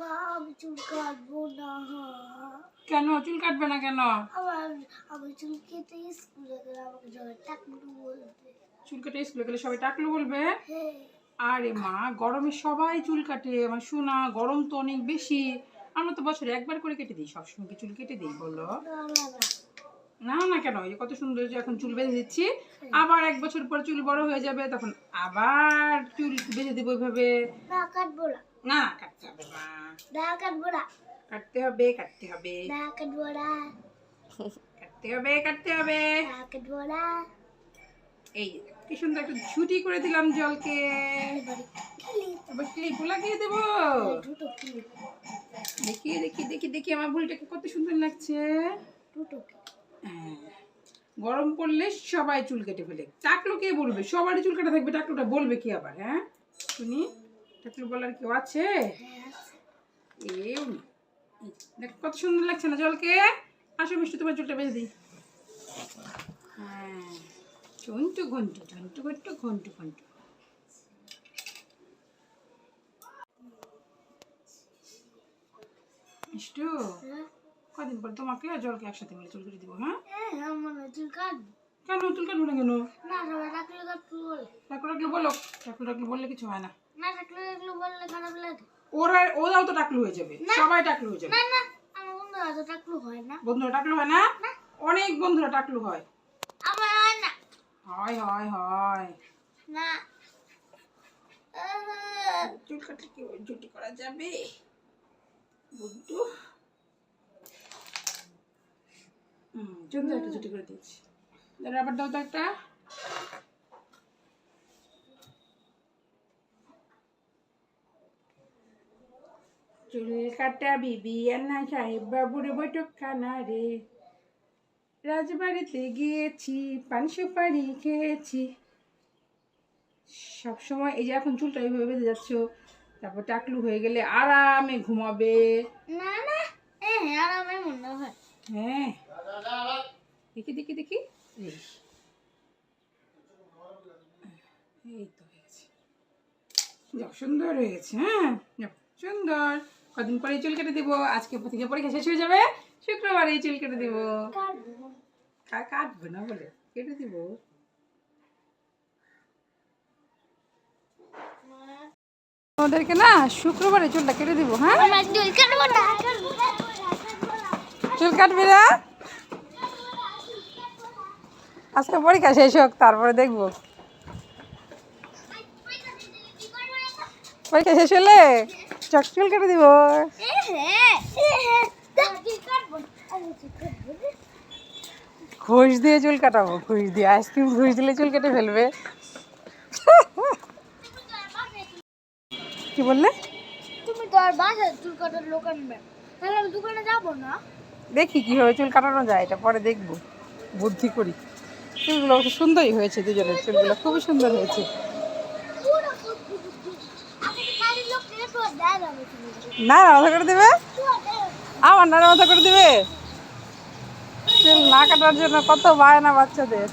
মা আমি চুল কাটবো না। কেন? চুল কাটবে না কেন? আমার আমি চুল কেটে স্কুলে গেলে আমাকে জলে টাকলু বলবে। চুল কেটে স্কুলে গেলে সবাই টাকলু বলবে? হ্যাঁ। আরে মা গরমে সবাই চুল কাটে। আমার শোনা গরম তো অনেক বেশি। আমরা তো বছরে একবার করে কেটে দিই সবসময় কি চুল কেটে দিই বলো? না না কেন? এই কত সুন্দর যে এখন চুল বেঁধে দিচ্ছি। আবার এক বছর পর চুল বড় হয়ে যাবে তখন আবার চুল বেঁধে দেবো ওইভাবে না কাটবো না। না কাটতে হবে মা না কাটবো না কাটতে হবে কাটতে হবে। না কাটবো না কাটতে হবে কাটতে হবে। না কাটবো না এই কি সুন্দর একটা ছুটি করে দিলাম জলকে। এবারে ক্লিপ এবার ক্লিপ লাগিয়ে দেবো দেখি দেখি দেখি দেখি আমার বুড়িটাকে কত সুন্দর লাগছে। হ্যাঁ। গরম পড়লে সবাই চুল কেটে ফেলে। টাকলো কে বলবে সবারই চুল কাটা থাকবে টাকলোটা বলবে কি আবার হ্যাঁ? শুনি। টাকলো বলার কেউ আছে? হ্যাঁ দেখ কত সুন্দর লাগছে না জলকে? আসো মিষ্টি তোমার চুলটা বেঁধে দিই। হ্যাঁ ঘন্টু ঘন্টু ঘন্টু ঘন্টু ঘন্টু ঘন্টু। মিষ্টু হ্যাঁ? কদিন পর তোমাকে আর জলকে একসাথে মিলে চুল কেটে দিব হ্যাঁ? হ্যাঁ কেন চুল কাটবো। না কেন? বলে। বলো বললে কিছু হয় না। না ডাকলে বললে খারাপ লাগে। ওরা ওরাও তো টাকলু হয়ে যাবে। সবাই টাকলু হয়ে যাবে। না না আমার টাকলু হয় না। বন্ধুরা টাকলু হয় না? অনেক বন্ধুরা টাকলু হয়। আমার হয় না। হয় হয় হয়। না। চুল কাটলে কি জুটি করা যাবে? বুদ্ধু হুম সুন্দর একটা জুটি করে দিয়েছি। আবার দাও তো একটা। চুল কাটা বিবি আন্না সাহেব বাবুর বৈঠক খানা রে রাজবাড়িতে গিয়েছি পান সুপারি খেয়েছি। সব সময় এই যে এখন চুলটা এইভাবে বেঁধে যাচ্ছ তারপর টাকলু হয়ে গেলে আরামে ঘুমাবে। না না আর আমার মনে হয়। হ্যাঁ। দেখি দেখি দেখি। এই। তো হয়েছে। সুন্দর হয়েছে হ্যাঁ? সুন্দর। কদিন পরে চুল কেটে দিব আজকে থেকে পরীক্ষা শেষ হয়ে যাবে শুক্রবারে চুল কেটে দিব। কাটবো। না বলে কেটে দিব। ওদেরকে না শুক্রবারে চুলটা কেটে দিব হ্যাঁ? চুল কাটবি না? আজকে পরীক্ষা শেষ হোক তারপরে দেখব। পরীক্ষা শেষ হলে? চক চুল কেটে দিব। ঘুষ দিয়ে চুল কাটাবো ঘুষ দিয়ে। আইসক্রিম ঘুষ দিলে চুল কেটে ফেলবে। কি বললে? তুমি তো আর বাসায় চুল কাটার লোক আনবে। তাহলে আমি দোকানে যাব না? দেখি কীভাবে চুল কাটানো যায় এটা পরে দেখব। বুদ্ধি করি। চুলগুলো সুন্দরই হয়েছে দুজনের চুলগুলো খুবই সুন্দর হয়েছে পুরো বুদ্ধি বুদ্ধি আমি তো বাড়ির লোক নিয়ে তো দেয় যাবে তুমি না মাথা করে দেবে? আমার নানা মাথা করে দিবে? না কাটার জন্য কত বায়না বাচ্চাদের।